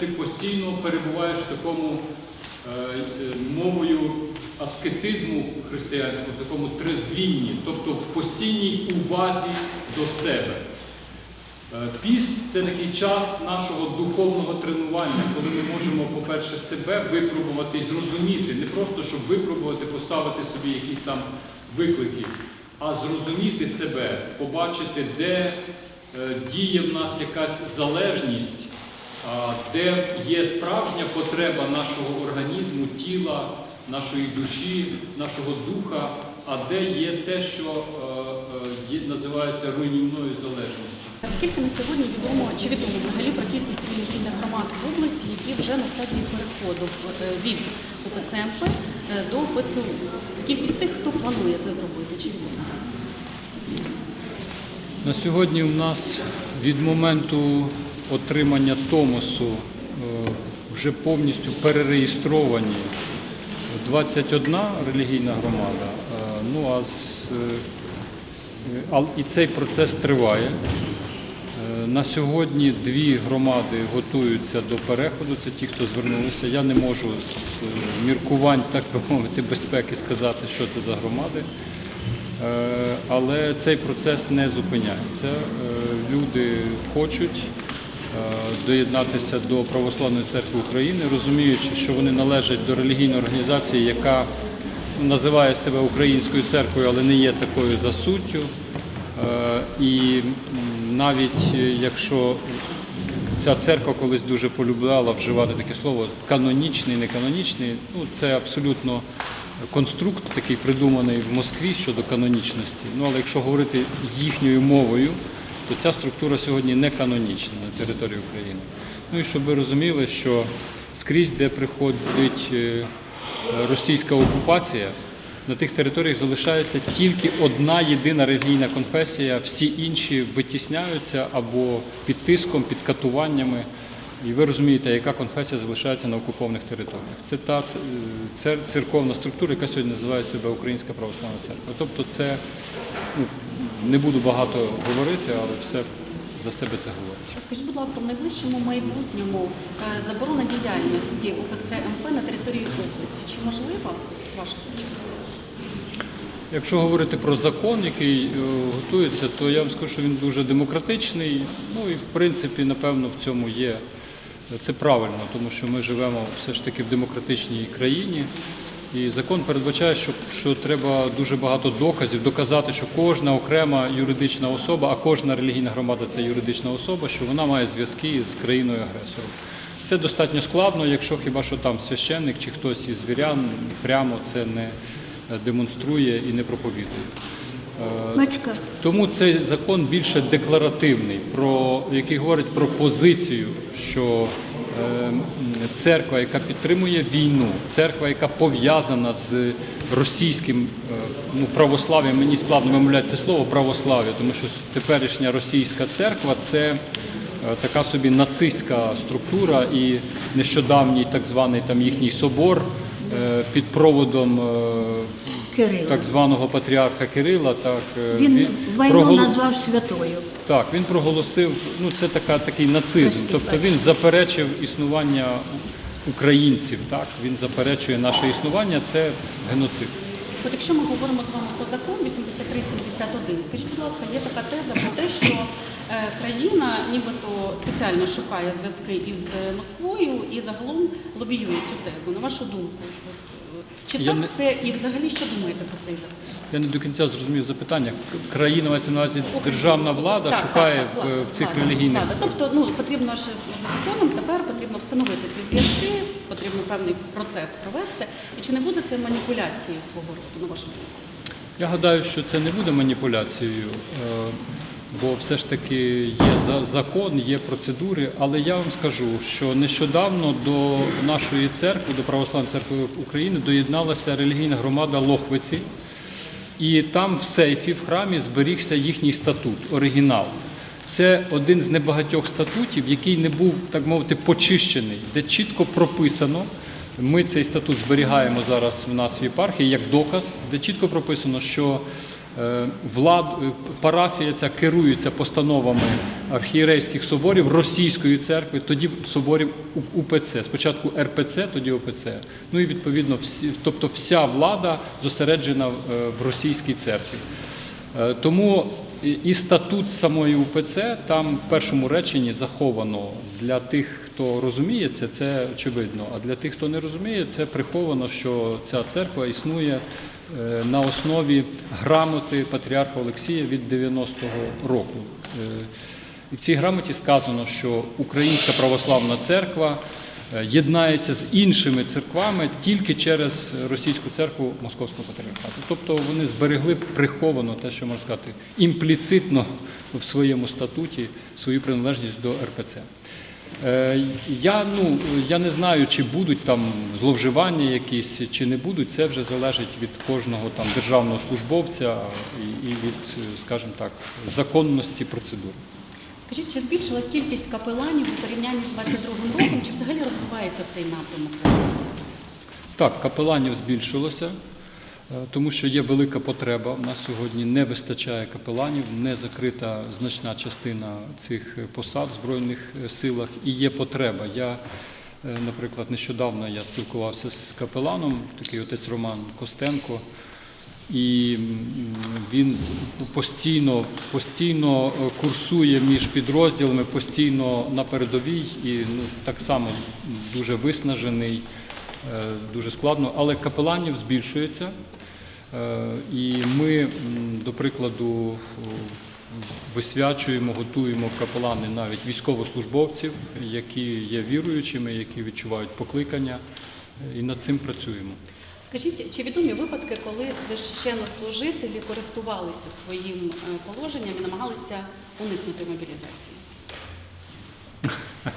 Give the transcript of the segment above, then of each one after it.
ти постійно перебуваєш в такому е, е, мовою аскетизму християнського, в такому трезвінні, тобто в постійній увазі до себе. Е, Піст це такий час нашого духовного тренування, коли ми можемо, по-перше, себе випробувати і зрозуміти, не просто щоб випробувати, поставити собі якісь там виклики, а зрозуміти себе, побачити, де діє в нас якась залежність, де є справжня потреба нашого організму, тіла, нашої душі, нашого духа, а де є те, що е, е, є, називається руйнівною залежністю. Наскільки на сьогодні відомо чи відомо взагалі про кількість релігійних громад в області, які вже на стадії переходу е, від УПЦМП до ПЦУ? Кількість тих, хто планує це зробити, чи відомо? На сьогодні у нас від моменту отримання Томосу е, вже повністю перереєстровані 21 релігійна громада. Е, Ну а з, е, і цей процес триває. На сьогодні дві громади готуються до переходу. Це ті, хто звернулися. Я не можу з міркувань, так би мовити, безпеки сказати, що це за громади. Але цей процес не зупиняється. Люди хочуть доєднатися до Православної церкви України, розуміючи, що вони належать до релігійної організації, яка називає себе українською церквою, але не є такою за суттю. Е, І навіть е, якщо ця церква колись дуже полюбляла вживати таке слово канонічний, не канонічний, ну це абсолютно конструкт такий придуманий в Москві щодо канонічності. Ну але якщо говорити їхньою мовою, то ця структура сьогодні не канонічна на території України. Ну і щоб ви розуміли, що скрізь, де приходить е, російська окупація, на тих територіях залишається тільки одна єдина релігійна конфесія, всі інші витісняються або під тиском, під катуваннями. І ви розумієте, яка конфесія залишається на окупованих територіях. Це та церковна структура, яка сьогодні називає себе Українська православна церква. Тобто, це ну, не буду багато говорити, але все за себе це говорить. Скажіть, будь ласка, в найближчому майбутньому е, заборона діяльності УПЦ МП на території області. Чи можлива з вашої точки? Якщо говорити про закон, який е, готується, то я вам скажу, що він дуже демократичний. Ну і в принципі, напевно, в цьому є це правильно, тому що ми живемо все ж таки в демократичній країні. І закон передбачає, що, що треба дуже багато доказів доказати, що кожна окрема юридична особа, а кожна релігійна громада це юридична особа, що вона має зв'язки з країною агресором. Це достатньо складно, якщо хіба що там священник чи хтось із вірян прямо це не демонструє і не проповідує. Е, Тому цей закон більше декларативний, про який говорить про позицію, що церква, яка підтримує війну, церква, яка пов'язана з російським е, ну, православ'ям, мені складно вимовляти це слово православ'я, тому що теперішня російська церква це е, така собі нацистська структура і нещодавній так званий там їхній собор е, під проводом. Кирило. так званого патріарха Кирила, так е, Він війну прогол- назвав святою. так, він проголосив, ну це така такий нацизм. Прості, Тобто він заперечив існування українців. Так, він заперечує наше існування. Це геноцид. От якщо ми говоримо з вами про закон 8371, скажіть, будь ласка, є така теза про те, що е, країна нібито спеціально шукає зв'язки із е, Москвою і загалом лобіює цю тезу. На вашу думку, е, чи Я так не- це і взагалі що думаєте про цей закон? Я не до кінця зрозумів запитання. Країна мається на увазі державна влада Так, шукає так, так, в, в цих влада, релігійних. влада. Тобто, ну потрібно ж за законом тепер потрібно встановити ці зв'язки, потрібно певний процес провести. І чи не буде це маніпуляцією свого роду, на вашу думку? Я гадаю, що це не буде маніпуляцією, е, бо все ж таки є за- закон, є процедури. Але я вам скажу, що нещодавно до нашої церкви, до Православної церкви України, доєдналася релігійна громада Лохвиці, і там в сейфі в храмі зберігся їхній статут, оригінал. Це один з небагатьох статутів, який не був, так мовити, почищений, де чітко прописано. Ми цей статут зберігаємо зараз в нас в єпархії як доказ, де чітко прописано, що Влад, е, парафія ця керується постановами архієрейських соборів Російської церкви, тоді соборів УПЦ. Спочатку РПЦ, тоді ОПЦ. Ну і відповідно всі, тобто вся влада зосереджена е, в російській церкві. Е, Тому і- статут самої УПЦ там в першому реченні заховано для тих, хто розуміє це, це очевидно. А для тих, хто не розуміє, це приховано, що ця церква існує е, на основі грамоти патріарха Олексія від 90-го року. Е, І в цій грамоті сказано, що Українська православна церква е, єднається з іншими церквами тільки через російську церкву Московського патріархату. Тобто вони зберегли приховано те, що можна сказати, імпліцитно в своєму статуті свою приналежність до РПЦ. Е, Я, ну, я не знаю, чи будуть там зловживання якісь, чи не будуть. Це вже залежить від кожного там державного службовця і, і від, е, скажімо так, законності процедури. Скажіть, чи збільшилась кількість капеланів у порівнянні з 22 роком? Чи взагалі розвивається цей напрямок? Так, капеланів збільшилося, тому що є велика потреба. У нас сьогодні не вистачає капеланів, не закрита значна частина цих е, посад в Збройних е, силах і є потреба. Я, е, наприклад, нещодавно я спілкувався з капеланом, такий отець Роман Костенко. І він постійно, постійно е, курсує між підрозділами, постійно на передовій і ну, так само дуже виснажений, е, дуже складно. Але капеланів збільшується. Е, І ми, до прикладу, висвячуємо, готуємо капелани навіть військовослужбовців, які є віруючими, які відчувають покликання, е, і над цим працюємо. Скажіть, чи відомі випадки, коли священнослужителі користувалися своїм е, положенням і намагалися уникнути мобілізації?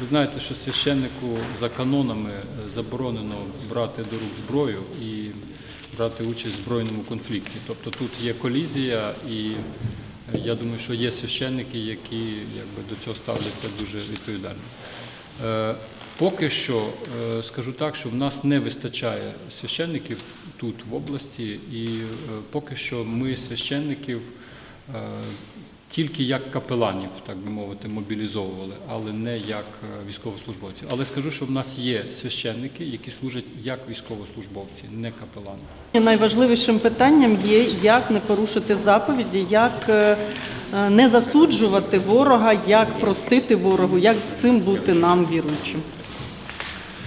Ви знаєте, що священнику за канонами е, заборонено брати до рук зброю і брати участь в збройному конфлікті. Тобто тут є колізія, і е, я думаю, що є священники, які якби, до цього ставляться дуже відповідально. Е, Поки що е, скажу так, що в нас не вистачає священників тут в області, і поки що ми священників тільки як капеланів, так би мовити, мобілізовували, але не як е, військовослужбовців. Але скажу, що в нас є священники, які служать як військовослужбовці, не капелани. Найважливішим питанням є, як не порушити заповіді, як е, е, не засуджувати ворога, як простити ворогу, як з цим бути нам віруючим.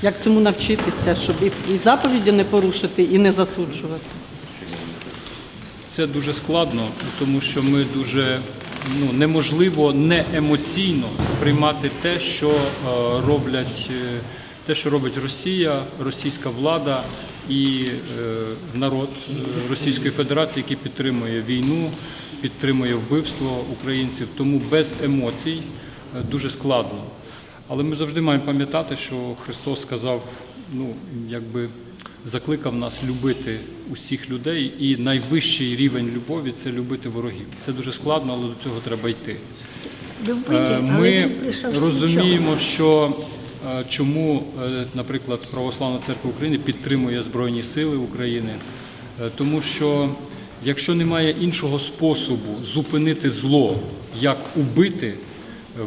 Як цьому навчитися, щоб і- і заповіді не порушити, і не засуджувати. Це дуже складно, тому що ми дуже ну, неможливо не емоційно сприймати те, що е, роблять е, те, що робить Росія, російська влада і е, народ Російської Федерації, який підтримує війну, підтримує вбивство українців. Тому без емоцій дуже складно. Але ми завжди маємо пам'ятати, що Христос сказав, ну якби закликав нас любити усіх людей, і найвищий рівень любові це любити ворогів. Це дуже складно, але до цього треба йти. Любити, Е, Ми розуміємо, що е, чому, е, наприклад, Православна церква України підтримує Збройні Сили України, тому що якщо немає іншого способу зупинити зло, як убити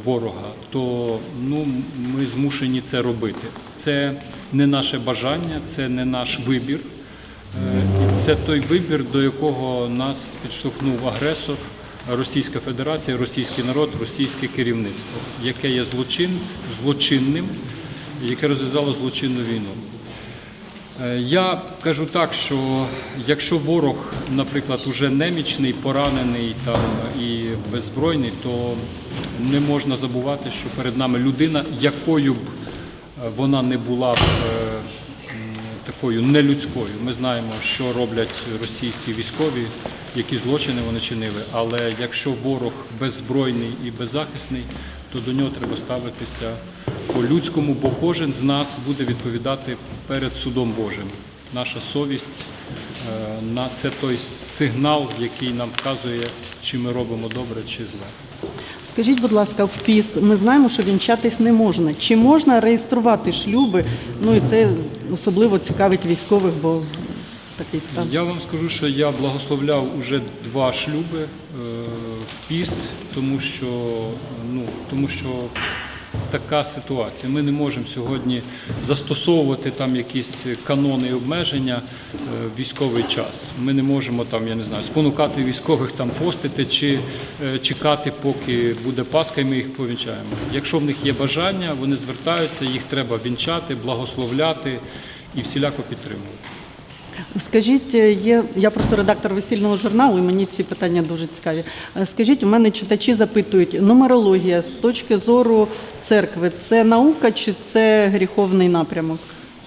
ворога, то ну, ми змушені це робити. Це не наше бажання, це не наш вибір. Е, І це той вибір, до якого нас підштовхнув агресор, Російська Федерація, російський народ, російське керівництво, яке є злочин, злочинним, яке розв'язало злочинну війну. Е, Я кажу так, що якщо ворог, наприклад, уже немічний, поранений там і беззбройний, то не можна забувати, що перед нами людина, якою б е, вона не була б е, такою нелюдською. Ми знаємо, що роблять російські військові, які злочини вони чинили. Але якщо ворог беззбройний і беззахисний, то до нього треба ставитися по-людському, бо кожен з нас буде відповідати перед судом Божим. Наша совість е, на це той сигнал, який нам вказує, чи ми робимо добре, чи зле. Скажіть, будь ласка, в піст ми знаємо, що вінчатись не можна. Чи можна реєструвати шлюби? Ну і це особливо цікавить військових, бо такий стан? Я вам скажу, що я благословляв уже два шлюби е, в піст, тому що, ну, тому що така ситуація. Ми не можемо сьогодні застосовувати там якісь канони і обмеження е, в військовий час. Ми не можемо там, я не знаю, спонукати військових там постити чи е, чекати, поки буде Пасха, і ми їх повінчаємо. Якщо в них є бажання, вони звертаються, їх треба вінчати, благословляти і всіляко підтримувати. Скажіть, е, є я просто редактор весільного журналу, і мені ці питання дуже цікаві. Скажіть, у мене читачі запитують, нумерологія з точки зору церкви це наука чи це гріховний напрямок?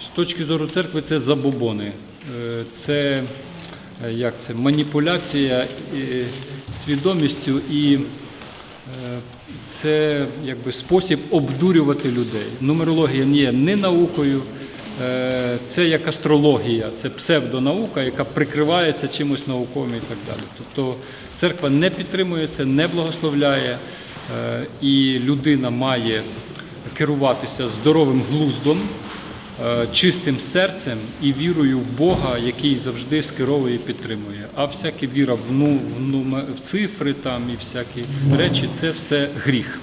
З точки зору церкви це забобони, Е, це е, як це маніпуляція е, свідомістю і це якби спосіб обдурювати людей. Нумерологія не є не наукою, це як астрологія, це псевдонаука, яка прикривається чимось науковим і так далі. Тобто церква не підтримує це, не благословляє, і людина має керуватися здоровим глуздом е, чистим серцем і вірою в Бога, який завжди скеровує і підтримує. А всяка віра в, ну, в цифри там і всякі речі це все гріх.